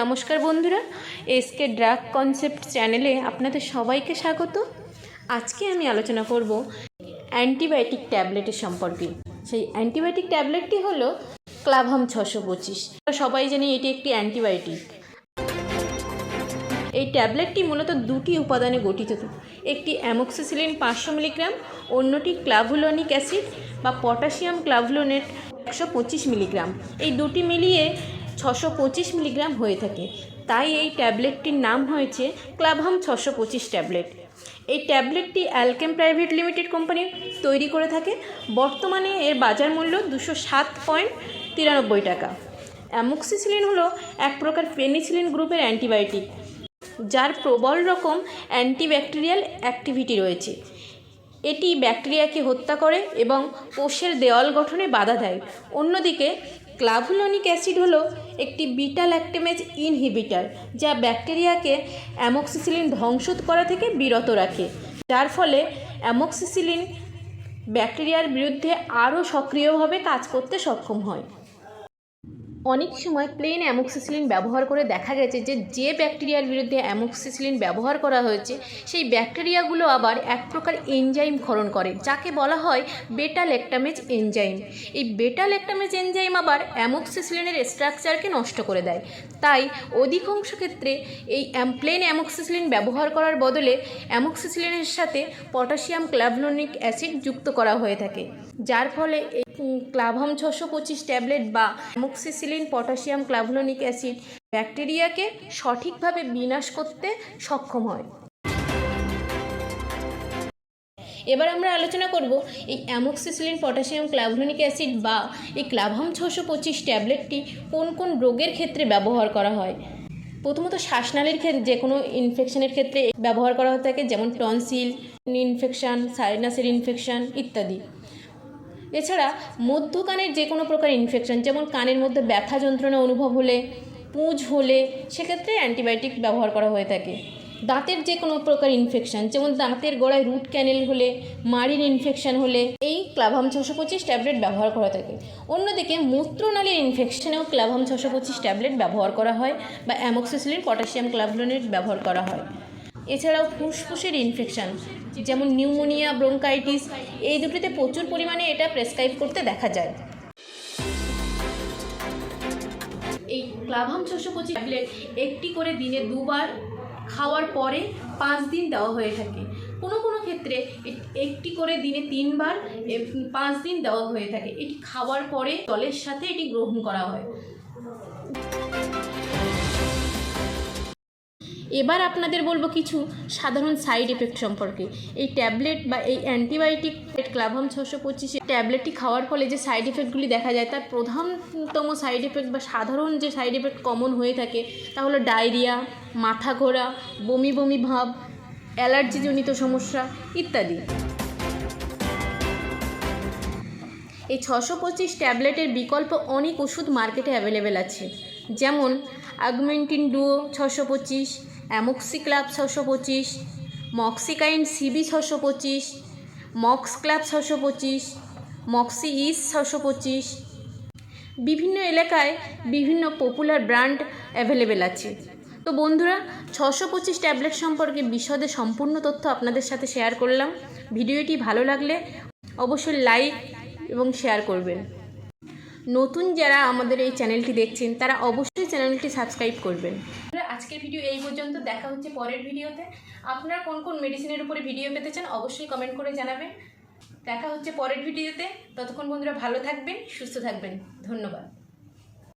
নমস্কার বন্ধুরা, SK drug concept চ্যানেলে আপনাদের সবাইকে স্বাগত। আজকে আমি আলোচনা করব অ্যান্টিবায়োটিক ট্যাবলেটের সম্পর্কে। সেই অ্যান্টিবায়োটিক ট্যাবলেটটি হলো ক্লাভাম ছশো পঁচিশ। সবাই জানি এটি একটি অ্যান্টিবায়োটিক। এই ট্যাবলেটটি মূলত দুটি উপাদানে গঠিত। একটি অ্যামোক্সিসিলিন পাঁচশো মিলিগ্রাম, অন্যটি ক্লাভুলনিক অ্যাসিড বা পটাশিয়াম ক্লাভুলোনেট একশো পঁচিশ মিলিগ্রাম। এই দুটি মিলিয়ে ছশো পঁচিশ মিলিগ্রাম হয়ে থাকে। তাই এই ট্যাবলেটটির নাম হয়েছে ক্লাভাম ছশো পঁচিশ ট্যাবলেট। এই ট্যাবলেটটি অ্যালকেম প্রাইভেট লিমিটেড কোম্পানি তৈরি করে থাকে। বর্তমানে এর বাজার মূল্য দুশো সাত পয়েন্ট তিরানব্বই টাকা। অ্যামোক্সিসিলিন হলো এক প্রকার পেনিসিলিন গ্রুপের অ্যান্টিবায়োটিক, যার প্রবল রকম অ্যান্টিব্যাকটেরিয়াল অ্যাক্টিভিটি রয়েছে। এটি ব্যাকটেরিয়াকে হত্যা করে এবং কোষের দেওয়াল গঠনে বাধা দেয়। অন্যদিকে ক্লাভুলনিক অ্যাসিড হলো একটি বিটা ল্যাক্টেমেজ ইনহিবিটার, যা ব্যাকটেরিয়াকে অ্যামোক্সিসিলিন ধ্বংস করা থেকে বিরত রাখে। যার ফলে অ্যামোক্সিসিলিন ব্যাকটেরিয়ার বিরুদ্ধে আরও সক্রিয়ভাবে কাজ করতে সক্ষম হয়। অনেক সময় প্লেন অ্যামোক্সিসিলিন ব্যবহার করে দেখা গেছে যে যে ব্যাকটেরিয়ার বিরুদ্ধে অ্যামোক্সিসিলিন ব্যবহার করা হয়েছে, সেই ব্যাকটেরিয়াগুলো আবার এক প্রকার এনজাইম ক্ষরণ করে, যাকে বলা হয় বেটা ল্যাক্টামেজ এনজাইম এই বেটা ল্যাক্টামেজ এনজাইম আবার অ্যামোক্সিসিলিনের স্ট্রাকচারকে নষ্ট করে দেয়। তাই অধিকাংশ ক্ষেত্রে এই প্লেন অ্যামোক্সিসিলিন ব্যবহার করার বদলে অ্যামোক্সিসিলিনের সাথে পটাশিয়াম ক্লাভলোনিক অ্যাসিড যুক্ত করা হয়ে থাকে, যার ফলে এই ক্লাভাম ছশো পঁচিশ ট্যাবলেট বা অ্যামোক্সিসিলিন পটাশিয়াম ক্লাভলোনিক অ্যাসিড ব্যাকটেরিয়াকে সঠিকভাবে বিনাশ করতে সক্ষম হয়। এবার আমরা আলোচনা করব এই অ্যামোক্সিসিলিন পটাশিয়াম ক্লাভলোনিক অ্যাসিড বা এই ক্লাভাম ছশো পঁচিশ ট্যাবলেটটি কোন কোন রোগের ক্ষেত্রে ব্যবহার করা হয়? প্রথমত শ্বাসনালীর ক্ষেত্রে যে কোনো ইনফেকশনের ক্ষেত্রে ব্যবহার করা হয়ে থাকে, যেমন টনসিল, ইনফেকশান, সাইনাসের ইনফেকশান ইত্যাদি। এছাড়া মধ্য কানের যে কোনো প্রকার ইনফেকশন যেমন কানের মধ্যে ব্যথা যন্ত্রণা অনুভব হলে, পুঁজ হলে, সেক্ষেত্রে অ্যান্টিবায়োটিক ব্যবহার করা হয়ে থাকে। দাঁতের যে কোনো প্রকার ইনফেকশন যেমন দাঁতের গোড়ায় রুট ক্যানেল হলে, মাড়ির ইনফেকশন হলে, এই ক্লাভাম ছশো পঁচিশ ট্যাবলেট ব্যবহার করা থাকে। অন্যদিকে মূত্রনালীর ইনফেকশনেও ক্লাভাম ছশো পঁচিশ ট্যাবলেট ব্যবহার করা হয় বা অ্যামোক্সিসিলিন পটাশিয়াম ক্লাভলোনেট ব্যবহার করা হয়। এছাড়াও ফুসফুসের ইনফেকশন যেমন নিউমোনিয়া, ব্রোঙ্কাইটিস, এই দুটিতে প্রচুর পরিমাণে এটা প্রেসক্রাইব করতে দেখা যায়। এই ক্লাভাম ছশো পঁচিশ ট্যাবলেট একটি করে দিনে দুবার খাওয়ার পরে পাঁচ দিন দেওয়া হয়ে থাকে। কোনো কোনো ক্ষেত্রে একটি করে দিনে তিনবার পাঁচ দিন দেওয়া হয়ে থাকে। এটি খাওয়ার পরে জলের সাথে এটি গ্রহণ করা হয়। এবার আপনাদের বলব কিছু সাধারণ সাইড এফেক্ট সম্পর্কে। এই ট্যাবলেট বা এই অ্যান্টিবায়োটিক ক্লাভাম ছশো পঁচিশে ট্যাবলেটটি খাওয়ার ফলে যে সাইড এফেক্টগুলি দেখা যায়, তার প্রধানতম সাইড এফেক্ট বা সাধারণ যে সাইড এফেক্ট কমন হয়ে থাকে, তা হলো ডায়রিয়া মাথা ঘোরা, বমি বমি ভাব অ্যালার্জিজনিত সমস্যা ইত্যাদি। এই ছশো পঁচিশ ট্যাবলেটের বিকল্প অনেক ওষুধ মার্কেটে অ্যাভেলেবেল আছে। যেমন আগমেন্টিন ডুও ছশো পঁচিশ অ্যামোক্সি ক্লাব ছশো পঁচিশ, মক্সিকাইন সিবি ছশো পঁচিশ মক্স ক্লাব ছশো পঁচিশ, মক্সি ইস ছশো পঁচিশ। বিভিন্ন এলাকায় বিভিন্ন পপুলার ব্র্যান্ড অ্যাভেলেবেল আছে। তো বন্ধুরা, ছশো পঁচিশ ট্যাবলেট সম্পর্কে বিশদে সম্পূর্ণ তথ্য আপনাদের সাথে শেয়ার করলাম। ভিডিওটি ভালো লাগলে অবশ্যই লাইক এবং শেয়ার করবেন। নতুন যারা আমাদের এই চ্যানেলটি দেখছেন, তারা অবশ্যই চ্যানেলটি সাবস্ক্রাইব করবেন। আজকের ভিডিও এই পর্যন্ত, দেখা হচ্ছে পরের ভিডিওতে আপনারা কোন কোন মেডিসিনের উপরে ভিডিও পেতে চান, অবশ্যই কমেন্ট করে জানাবেন। দেখা হচ্ছে পরের ভিডিওতে ততক্ষণ বন্ধুরা ভালো থাকবেন, সুস্থ থাকবেন। ধন্যবাদ।